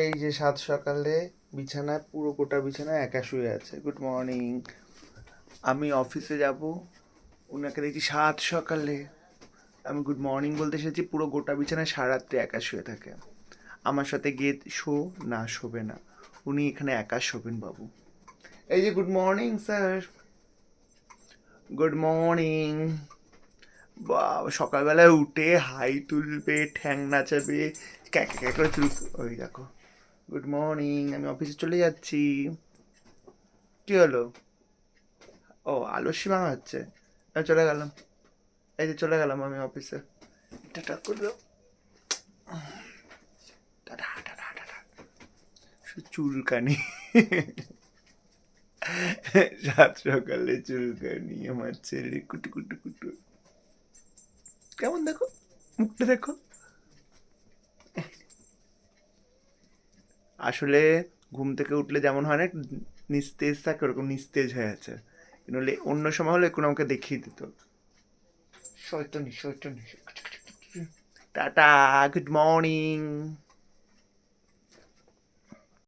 এই যে সাত সকালে বিছানায়, পুরো গোটা বিছানায় একা শুয়ে আছে। গুড মর্নিং আমি অফিসে যাব, ওনাকে দেখছি সাত সকালে। আমি গুড মর্নিং বলতে এসেছি, পুরো গোটা বিছানায় সারাত্রি একা শুয়ে থাকে। আমার সাথে গিয়ে শো, না শোবে না। উনি এখানে একা শোবেন বাবু। এই যে good morning sir good morning বাবা, সকালবেলায় উঠে হাই তুলবে, ঠ্যাং নাচাবে ক্যাক ক্যাক চুল ওই দেখো। গুড মর্নিং আমি অফিসে চলে যাচ্ছি। কি হলো? ও আলস্য ভাঙাচ্ছে আমি চলে গেলাম। এই যে চলে গেলাম আমি অফিসে টাটা করে দাও টাটা টাটা। টাটা চুলকানি। সাত সকালে চুলকানি, আমার ছেলে কুটু কুটু কুটু। কেমন দেখো? মুখটা দেখো। আসলে ঘুম থেকে উঠলে যেমন হয় না নিস্তেজ থাকে ওরকম নিস্তেজ হয়ে আছে। নইলে অন্য সময় হলে কোনো আমাকে দেখিয়ে দিত। Tata good morning